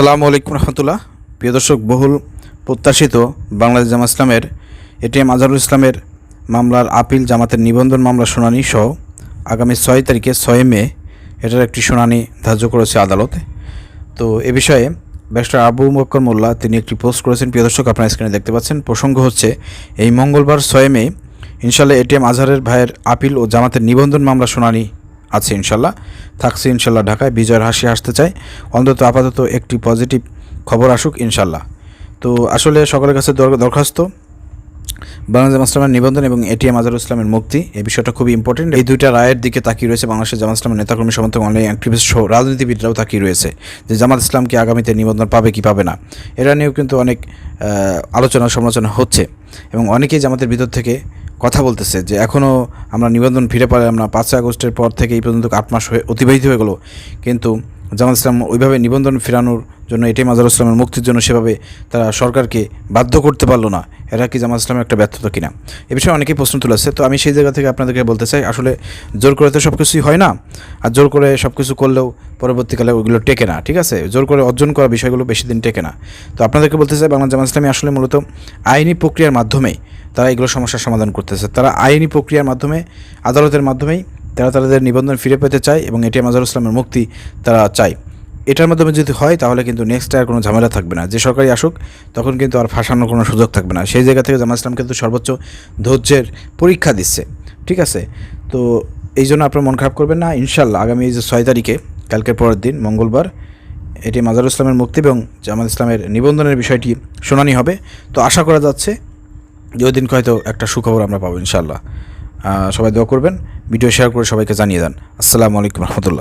আসসালামু আলাইকুম রহমতুল্লাহ। প্রিয় দর্শক, বহুল প্রত্যাশিত বাংলাদেশ জামা ইসলামের, এটিএম আজহারুল ইসলামের মামলার আপিল, জামাতের নিবন্ধন মামলা শুনানি সহ আগামী ছয় তারিখে ছয় মে এটার একটি শুনানি ধার্য করেছে আদালত। তো এ বিষয়ে ব্যারিস্টার আবু মক্কর মোল্লা তিনি একটি পোস্ট করেছেন। প্রিয় দর্শক, আপনার স্ক্রিনে দেখতে পাচ্ছেন। প্রসঙ্গ হচ্ছে, এই মঙ্গলবার ছয় মে ইনশাল্লাহ এটিএম আজহারের ভাইয়ের আপিল ও জামাতের নিবন্ধন মামলা শুনানি আছে ইনশাল্লাহ। থাকছে ইনশাল্লাহ ঢাকায়। বিজয়ের হাসি আসতে চাই। অন্তত আপাতত একটি পজিটিভ খবর আসুক ইনশাল্লাহ। তো আসলে সকলের কাছে দরখাস্ত, বাংলাদেশ জামাত নিবন্ধন এবং এটিএম আজহারুল ইসলামের মুক্তি, এই বিষয়টা খুবই ইম্পর্টেন্ট এই দুইটা রায়ের দিকে তাকিয়ে রয়েছে বাংলাদেশের জামাত ইসলামের নেতাকর্মী, সমর্থক অনলাইন অ্যাক্টিভিস্ট সহ রাজনীতিবিদরাও তাকিয়ে রয়েছে যে জামাত ইসলামকে আগামীতে নিবন্ধন পাবে কি পাবে না। এটা নিয়েও কিন্তু অনেক আলোচনা সমালোচনা হচ্ছে এবং অনেকেই জামাতের ভিতর থেকে কথা বলতেছে যে এখনও আমরা নিবন্ধন ফিরে পারলাম না। পাঁচই আগস্টের পর থেকে এই পর্যন্ত আট মাস হয়ে অতিবাহিত হয়ে গেলো। কিন্তু জামাত ইসলাম ওইভাবে নিবন্ধন ফেরানোর জন্য এটিএম আজহারুল ইসলামের মুক্তির জন্য সেভাবে তারা সরকারকে বাধ্য করতে পারল না। এরা কি জামাত ইসলামের একটা ব্যর্থতা কিনা? এ বিষয়ে অনেকেই প্রশ্ন তুলেছে। তো আমি সেই জায়গা থেকে আপনাদেরকে বলতে চাই, আসলে জোর করে তো সব কিছুই হয় না। আর জোর করে সব কিছু করলেও পরবর্তীকালে ওইগুলো টেকে না, ঠিক আছে? জোর করে অর্জন করা বিষয়গুলো বেশি দিন টেকে না। তো আপনাদেরকে বলতে চাই, বাংলা জামাত ইসলামী আসলে মূলত আইনি প্রক্রিয়ার মাধ্যমেই তারা এগুলো সমস্যার সমাধান করতেছে। তারা আইনি প্রক্রিয়ার মাধ্যমে, আদালতের মাধ্যমেই তারা তাদের নিবন্ধন ফিরে পেতে চায় এবং এটি আজহারুল ইসলামের মুক্তি তারা চায়। এটার মাধ্যমে যদি হয়, তাহলে কিন্তু নেক্সট আর কোনো ঝামেলা থাকবে না। যে সরকারি আসুক, তখন কিন্তু আর ফাঁসানোর কোনো সুযোগ থাকবে না। সেই জায়গা থেকে জামা ইসলাম কিন্তু সর্বোচ্চ ধৈর্যের পরীক্ষা দিচ্ছে। ঠিক আছে? তো এই জন্য আপনার মন খারাপ করবেন না। ইনশাল্লাহ আগামী যে ছয় তারিখে, কালকের পরের দিন, মঙ্গলবার, এটি মাজারুল ইসলামের মুক্তি এবং জামাত ইসলামের নিবন্ধনের বিষয়টি শুনানি হবে। তো আশা করা যাচ্ছে ওই হয়তো একটা সুখবর আমরা পাবো ইনশাল্লাহ সবাই দোয়া করবেন, ভিডিও শেয়ার করে সবাইকে জানিয়ে দেন। আসসালামু আলাইকুম রহমতুল্লাহ।